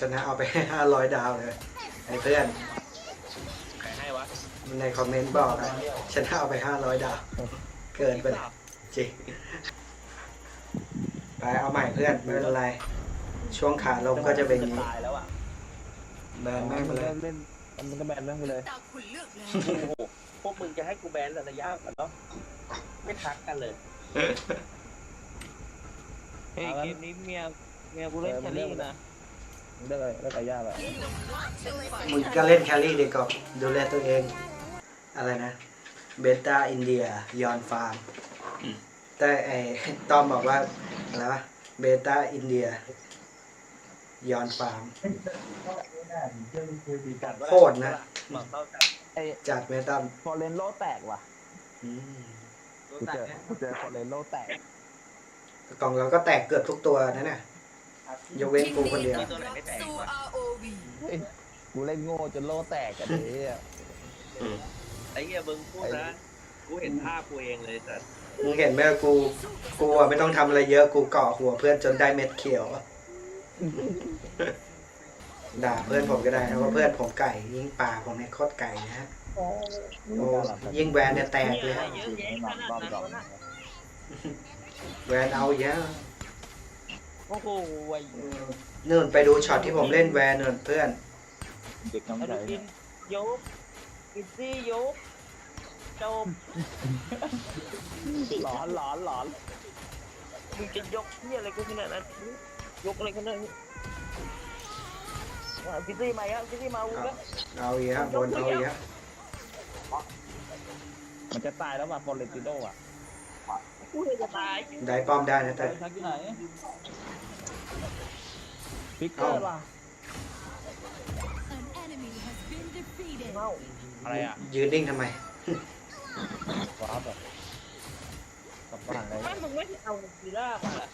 ชนะเอาไปห้าร้อยดาวเลยไอ้เพื่อนใครให้วะในคอมเมนต์บอกนะชนะเอาไปห้าร้อยดาว เกินไปเลยจริงไปเอาใหม่เพื่อนไม่เป็นไร ช่วงขาลงก็จะเป็นอย่างนี้ตายแล้วอะแบนแม่งไปเลยเล่นมันก็แบนแม่งไปเลยตาคุณเลือกแล้ว โอ้โหพวกมึงจะให้กูแบนระยะกันเนาะไม่ทักกันเลย เฮ้ยเกมนี้เมียเมียกูเล่นแครี่นะได้ เลยได้กับยากอะมึงก็เล่นแครี่ดีกว่าดูแลตัวเอง อะไรนะ เบต้าอินเดียยอนฟาร์ม แต่ไอ้ต้อมบอกว่าอะไรวะเบต้าอินเดียยอนฟาร์ม โคตรนะบอกเข้าจับไอ้จัดเมตัมฟอร์เรนโลแตกว่ะอืมกูเจอกูเจอฟอร์เรนโลแตกกล่องเราก็แตกเกือบทุกตัวนั่นน่ะ ยกเว้นกูคนเดียวสู่ ROV กูเล่นโง่จนโลแตกกันเลยอะไอ้เหี้ยมึงพูดนะ กูเห็นภาพกูเองเลยแต่มึงเห็นไหมกู กูอะไม่ต้องทำอะไรเยอะ กูเกาะหัวเพื่อนจนได้เม็ดเขียว ด่าเพื่อนผมก็ได้นะว่าเพื่อนผมไก่ ยิงป่าผมเนี่ยโคตรไก่นะฮะโอ้ยิงแวนเนี่ยแตกเลยฮะเยอะแยะขนาดนั้นนะแวนเอาเยอะ โอ้โหไอ้นู่นไปดูช็อตที่ผมเล่นแวนนู่นเพื่อน เด็กอน้ำใจนุทินยกอินซี่ยกจบหลอนหลอนหลอนมึงจะยกที่อะไรกูขนาดนั้นยกอะไรขนาดนี้ว่าพิซซี่มาอะพิซซี่มาวุ้งเอาเยอะบนเอาเยอะมันจะตายแล้วว่ะฟอร์เรนติโดอะ กูเลยจะตายได้ป้อมได้นะแต่ชักที่ไหนพิกเกอร์ว่ะ An enemy has been defeated เมาอะไรอะยืนนิ่งทำไม ว้าแบบกลับบ้านเลยไม่มึงไม่เอากีล่ามาล่ะ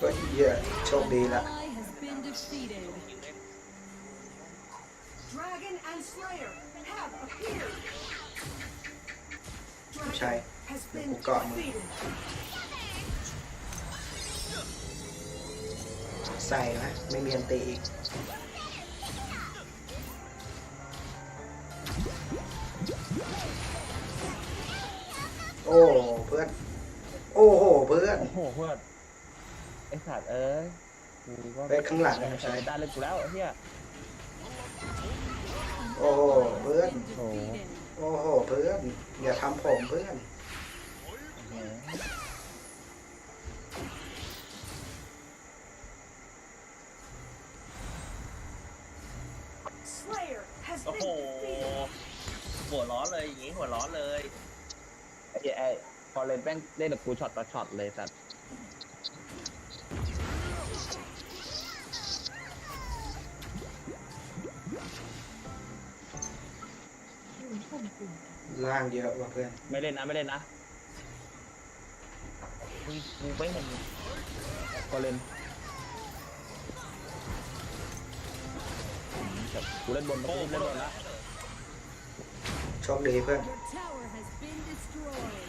ก็เยอะโชคดีละ ally has been defeated Dragon and Slayer have appeared. ใช่ Has เดี๋ยว been กูเกาะมึง defeated. ใส่นะไม่มีอันตีอีกโอ้เพื่อน โอ้โหเพื่อน โอ้โหเพื่อน ไอ้สัตว์เอ้ย กูก็ไปข้างหลังนะใช้ได้เลยกูแล้วไอ้เหี้ยโอ้โหเพื่อน โอ้โห defeated โอ้โหเพื่อน อย่าทำผมเพื่อน Slayer has โอ้ been โห defeated. หัวร้อนเลยอย่างงี้หัวร้อนเลยไอ้ไอ้ฟอร์เรนแม่งเล่นกับกูช็อตต่อช็อตเลยสัตว์ ล่างเยอะว่ะเพื่อนไม่เล่นนะไม่เล่นนะมึงกูไม่เห็นฟอร์เรนแบบกูเล่นบนกูเล่นบนละโชคดีเพื่อน Your tower has been destroyed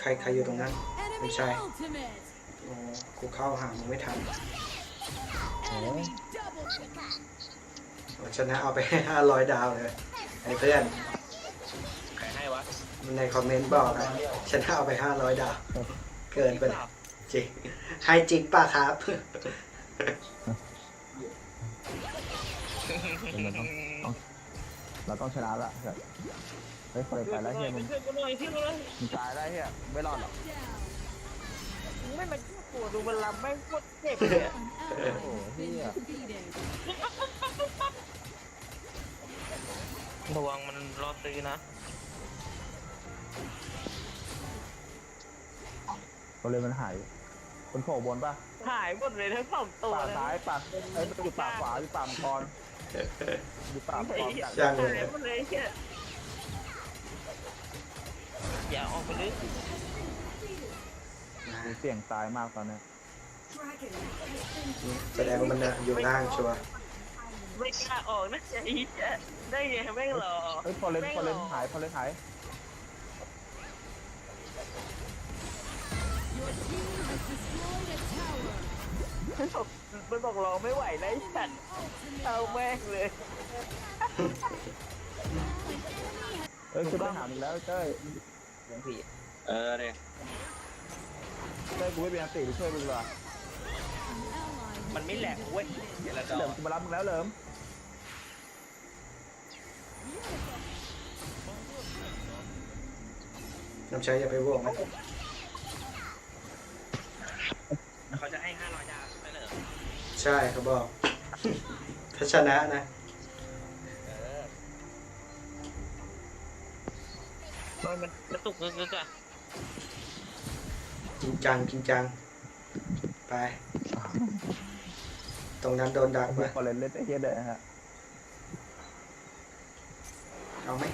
ใครใครอยู่ตรงนั้น Enemy Inside. ultimate โอ้กูเข้าหามึงไม่ทัน Enemy double ชนะเอาไปห้าร้อยดาวเลยไอ้เพื่อนใคร ในคอมเมนต์บอกนะชนเอาไปห้าร้อยดาว เกินไปเลยจริงให้จริงป่ะครับ เราต้องชนะละแบบเฮ้ยฟอร์เรนไปแล้วเฮียมึงช่วยกูหน่อยช่ยกูหน่อยมึงตายแล้วเฮียไม่รอดหรอกไม่มาช่วยกูดูมันลำแม่งโคตรเจ็บเลยอะ An ally has been defeated ระวังมันรอดตีนะ ฟอร์เรนมันหายคนโผล่บนปะหายหมดเลยทั้งสองตัวปากเลยซ้ายปากเอ้ยอยู่ปากขวาอยู่ปากมังกรอยู่ปากมังกรอย่างช่างเลยหายหมดเลยแค่อย่าออกไปเลยมีเสี่ยงตายมากตอนเนี้ย Dragon has been แสดงว่ามันน่ะอยู่ล่างชัวร์ defeated. ไม่กล้าออกนะไอ้เหี้ยได้ไงแม่งหรอเฮ้ยพอเลนพอเลนหายพอเลนหาย Your team has destroyed a tower. มันบอกรอไม่ไหวแล้วไอ้สัตว์เอาแม่งเลยเฮ้ยคือไปหามึงแล้วเต้ยเออเนี่ยเต้ยกูไม่เป็นอันติไปช่วยมึงดีกว่า Ally มันไม่แหลกเว้ยเดี๋ยวเราจะเหลิมกูมารับมึงแล้วเหลิมน้ำใช้อย่าไปว่วงนะ เขาจะให้ห้าร้อยดาวใช่ไหมเหรอใช่เขาบอกถ้าชนะนะ เออมันมันกระตุกกระตุกอะจริงจังจริงจัง ไป ตรงนั้นโดนดักไปพอเลนเล่นไอ้เหี้ยเด้อฮะเอาไหม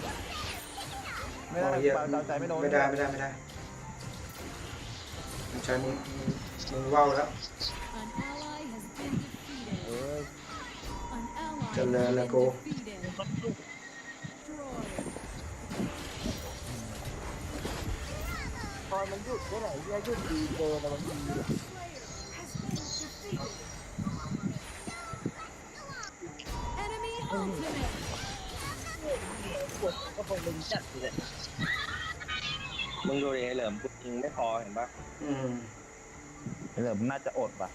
ไม่ได้เอาเยอะดาวใจไม่โดนไม่ได้ไม่ได้ไม่ได้น้ำใช้มึง มึงว่าวแล้ว An ally has been defeated. เออ An ally เจริญ has แล้ว been กู defeated. Destroyed. พอมันหยุดได้ไหนเหี้ยหยุดดีเกินอะมันดี Enemy ultimate. ปวดก็คงมึงจัดเลยมึงดูดิไอ้เหลิมกูยิงไม่พอเห็นปะอืม เหลิมน่าจะอดป่ะ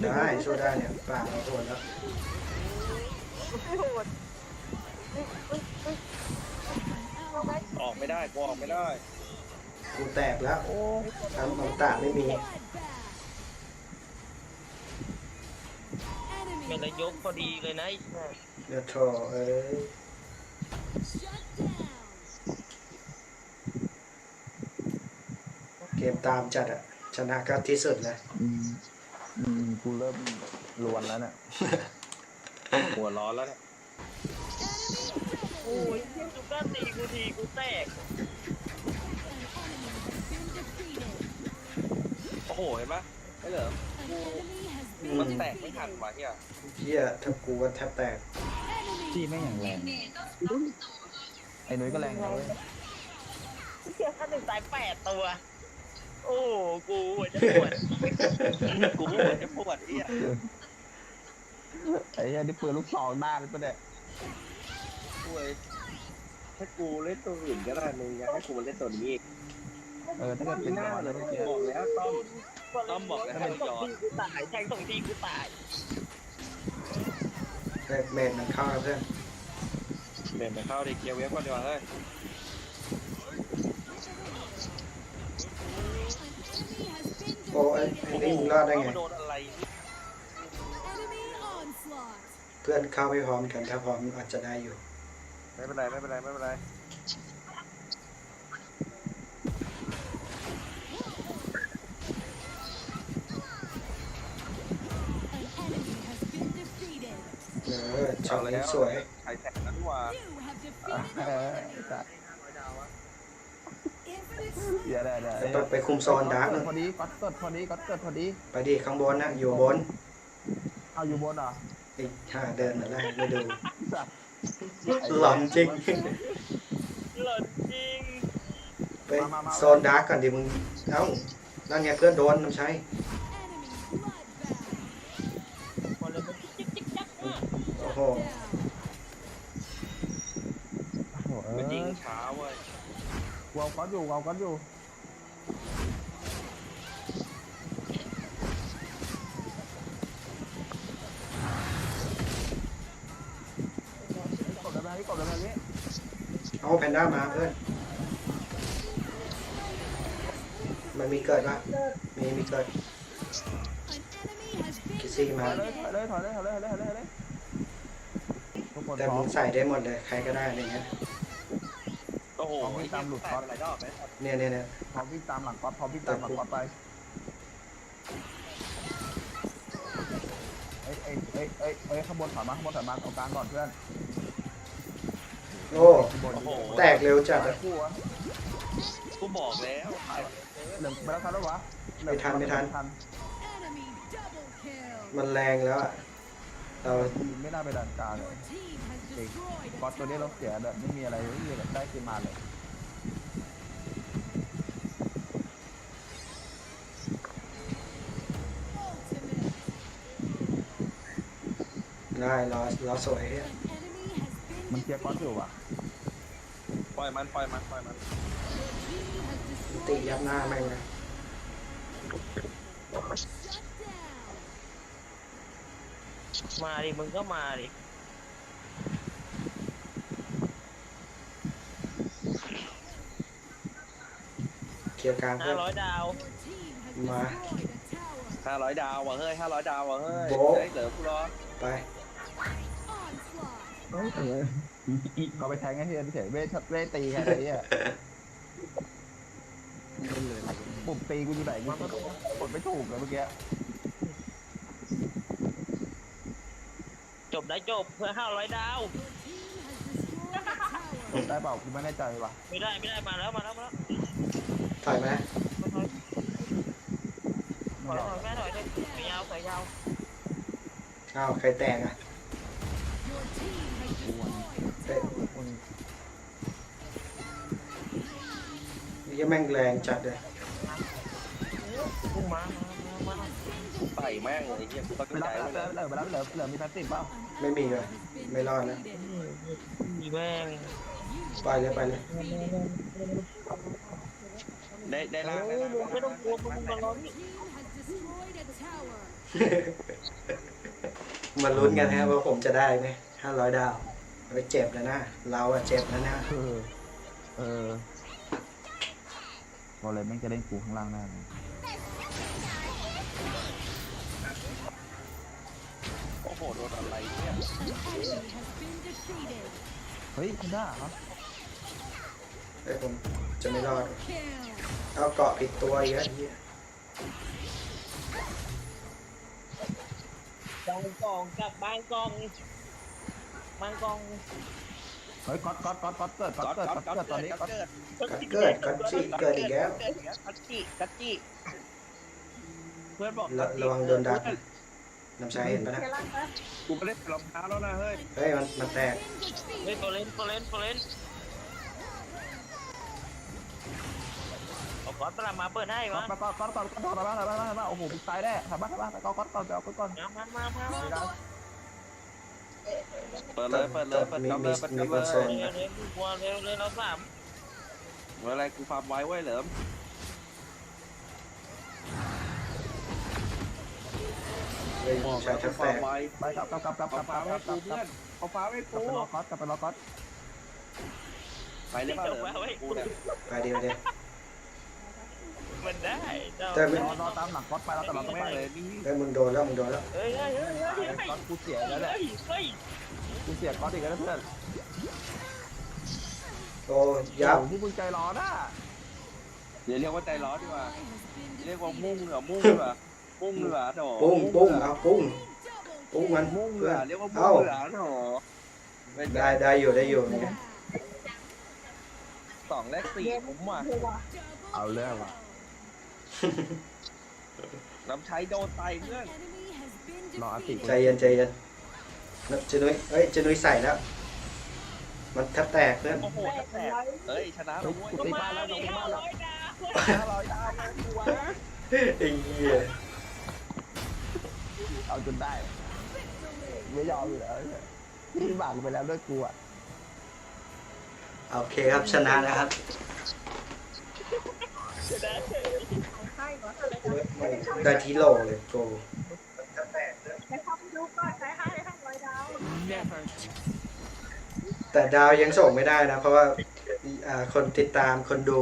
ได้ช่วยได้เนี่ยป่าเราโดนแล้วไม่โหด An ally ออกไม่ได้กูออกไม่ได้กูแตกแล้วโอ้ทำของตาไม่มี bloodbath. เป็น Enemy นายกพอดีเลยนะไอ้สัสเดือดโถเอ้ย shut down. เกม ตามจัดอะชนะก็ที่สุดเลยอืมอืมกูเริ่มรวนแล้วเนี่ย หัวร้อนแล้วเนี่ยโอ้ยเหี้ยจุก้าตีกูทีกูแตก โอ้โห เห็นปะไอ้เหลิม An enemy has อื been มมันแตกไม่ทันว่ะเฮียเฮียถ้ากูก็แทบแตกจี้ไม่อย่างแรงไอ้นุ้ยก็แรงนะเว้ยเหี้ยขั้นหนึ่งตายแปดตัว โอ้กูหัวจะปวดกูไม่จะปวดเฮียไอ้เหี้ยนี่ปืนลูกซองหน้าเลยปะเนี่ยกูเอ้ยถ้ากูเล่นตัวอื่นก็ได้มึงอยากให้กูมาเล่นตัวนี้อีกเออถ้าเกิดไม่เป็นน่าก่อนเลแล้ยวเมื่อกี้บอกแล้วต้อม ต้อมบอกแล้วให้แทงย้สออนงทีกูตายแทงสองทีกูตายเฮ้ยเมนมันเข้าแล้วเพื่อนเดินไปเข้าดิเกียร์เวฟก่อนดีกว่าเฮ้ย โอ้ไอ้ไอ้นี่มึงรอดได้ไง โดนอะไร enemy onslaught. เพื่อนเข้าไม่พร้อมกันถ้าพร้อมอาจจะได้อยู่ไม่เป็นไรไม่เป็นไรไม่เป็นไร An enemy has been defeated. เออช็อตนี้สวยใครแตกนั้นว่า You have เอ defeated อ an ไอ้สัส Infinite เดี๋ยวเดี๋ยวเดี๋ยวไปไปคุมโซนดาร์กเกินึดงพอดีก็เกิดพอดีก็เกิดพอดี ไปดิข้างบนนะอยู่บน เอาอยู่บนเหรอไอ้ห่าเดินมาแล้วไม่ดูสัสหลอนจริงหล่นจริง ไปโซนดาร์กก่อนดิมึง เอ้านั่นไงเพื่อนโดนน้ำใช้ enemy bloodbath. คนเลยมันจิ๊กจิ๊กจักมาก โอ้โห Down. โอ้โหเอ มันยิง อ ช้าเว้ย วาวก้อนอยู่วาวก้อนอยู่กดเลยไหมพี่กดเลยไหมพี่เอาแพนด้ามาเพื่อนมันมีเกิดปะมีมีเกิด An enemy has been คิซี่มาถอยเลยถอยเลยถอยเลยถอยเลยถอยเลยถอยเลยถอยเลยทุกคนแต่พร้อมึมงใส่ได้หมดเลย ใครก็ได้อะไรเงี้ยโอ้โหเอาไม่ตามหลุดแตกไปหลายรอบไหมเนี่ยเนี่ยเนี่ยพร้อมวิ่งตามหลังก๊อตพร้อมวิ่งตามหลังก๊อตไปเอ้ยเอ้ยเอ้ยเอ้ยเอ้ยข้างบนถอยมาข้างบนถอยมาตรงกลางก่อนเพื่อนโอ้ข้างบนโอ้โหแตกเร็วจัดอะคู่วะกูบอกแล้วเหลืองไปแล้วทันแล้ววะไม่ทันไม่ทันทัน enemy double kill. มันแรงแล้วอะ เราไม่น่าไปดันกลางเลย Your team has เด็ก destroyed ก๊อตตัวนี้เราเสียแบบไม่มีอะไรไม่มีแบบได้ขึ้นมาเลย ultimate. ได้เราเราสวยอะ An enemy has been มันเคลียร์ก๊อตอยู่ว่ะปล่อยมันปล่อยมันปล่อยมัน team has destroyed ตียับหน้าแม่งนะ shut down. มาดิมึงก็มาดิเคลียร์กลางห้าเพื่อนร้อยดาว Your team has Ma. destroyed a tower. ห้าร้อยดาวว่ะเฮ้ยห้าร้อยดาวว่ะเฮ้ยโบ๊ะ เฮ้ยเหลือกูรอไป Onslaught. เขาไปแทงให้เทียนเฉยเวทเวทตีแค่ไหนอะปุ่มตีกูอยู่ไหนกูกดไม่ถูกเลยเมื่อกี้ จบได้จบเพื่อห้าร้อยดาว Your team has destroyed a tower. ได้เปล่ากูไม่แน่ใจว่ะไม่ได้ไม่ได้มาแล้วมาแล้วมาแล้วถอยไหมถอยถอยแม่ถอยเลยถอยยาวถอยยาวอ้าวใครแตกอะ Your team has destroyed a เอ้ย tower. มึงนี่แม่งแรงจัดเลยพุ่งมามามา ใส่แม่งเลยไอ้เหี้ยกูต้องไปรับใจไปไว้รับเลยเหลือไปรับเหลือเหลือมีพลาสติกเปล่าไม่มีเลยไม่รอดนะมีแม่งไปเลยไปเลยได้ได้ล่างได้ล่างมึงไม่ต้องกลัวมึงมาล้อม Your team has destroyed a tower. มาลุ้นกันฮะว่าผมจะได้ไหมห้าร้อยดาวไปเจ็บแล้วนะ เราอะเจ็บแล้วนะเออเออบอกเลยแม่งจะเล่นกูข้างล่างแน่เลย หโดนอะไรเนี่ย An enemy has been defeated. เฮ้ยคุณด้าเหรอไอ้ยผมจะไม่รอด Kill. เอาเกาะผิดตัวอีกแล้วเหี้ยบางกองกับบางกองบางกองเฮ้ยก๊อตก๊อตก๊อตก๊อตเกิดก๊อตเกิดก๊อตเกิดตอนนี้ก๊อตเกิดกัดเกิดกัดจีเกิดอีกแล้ว กัดจิกัดจิเพื่อนบอกระระวังโดนดักนะ น้ำชาเห็นปะนะ กูไม่ได้ใส่รองเท้าแล้วนะเฮ้ยเฮ้ยมันมันแตก เฮ้ยโฟเลนโฟเลนโฟเลนเอาก๊อตปลามาเปิดให้ก๊อมาตก๊อตก๊อตก๊อตก๊อตก๊อตก๊อตก๊อตก๊อตก๊อตโอ้โหตายแน่ทำบ้านทำบ้านก๊อตก๊อตก๊อตเดี๋ยวก๊อตก๊อตมามามามามาเปิดเลยเปิดเลยเปิดมีกำเลมียเปิดมีกำคเลนโซยนเร็วเร็วกลัวเร็วเร็วเราสามเมื่อไรกูฟาร์มไว้ไว้เหลิม เฮ้ยบอกชาแล้วชักูกแตฟาร์มกไว้ไปกลับกลับกลับกลับกเอาลับกฟ้าลับไว้กลับกูกลับเพื่อนเอาฟ้าไว้กลับกูไปรอก๊อตกลับไปรอก๊อตไปเลยป่ะเหลิมกูเนี่ยไปเดียวเดียวมันได้เจ้าแต่ไม่รอรอตามหลังก๊อตไปแล้วแต่เราต้องแม่ไปงเลยนี่เฮ้ยมึงโดนแล้วมึงโดนแล้วเฮ้ยเฮ้ยเฮ้ยเฮ้ยก๊อตกูเสียแล้วแหละเฮ้ยกูเสียก๊อตอีกแล้วเพื่อนโอ้ยับที่มึงใจร้อนอะเดี๋ยวเรียกว่าใจร้อนดีกว่า Ally has been เรียกว่า defeated. มุ่งเหรอมุ่งเหรอ มุ่งเหรอโดปุ้งปุ้งเอาปุ้ง Double ปุ้งมันมุ่งเหรเพื่อนอเรียกว่ามุ่เอ้างเหรอโดเป็นได้ได้อยู่ได้อยู่เนี่ยสองเลขสี่ผมว่ะเอาเรื่องว่ะน้ำใช้โดนไตเพื่อน enemy has been รออาติใจเย็นใจเย็นเจนุ้ยเฮ้ยเจนุ้ยใส่แล้ว มันแทบแตกเพื่อนโอ้โหแตกเฮ้ยชนะเฮ้แล้ยวเว้ยกูตีมาบ้านแล้วดิตีห้าบ้านแล้วร้อยดาวห้าร้อยดาวเลยกูวะไอ้เหี้ย เอาจนได้ ไม่ยอมอยู่แล้วที่บาดไปแล้วด้วยกูอะโอเคครับชนะนะครับได้ที่โหลเลยโกแต่ดาวยังส่งไม่ได้นะ เพราะว่าคนติดตามคนดู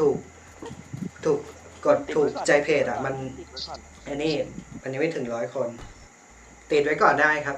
ถูกถูกกดถูกใจเพจอะ มันไอ้นี่ มันยังไม่ถึงร้อยคน ติดไว้ก่อนได้ครับ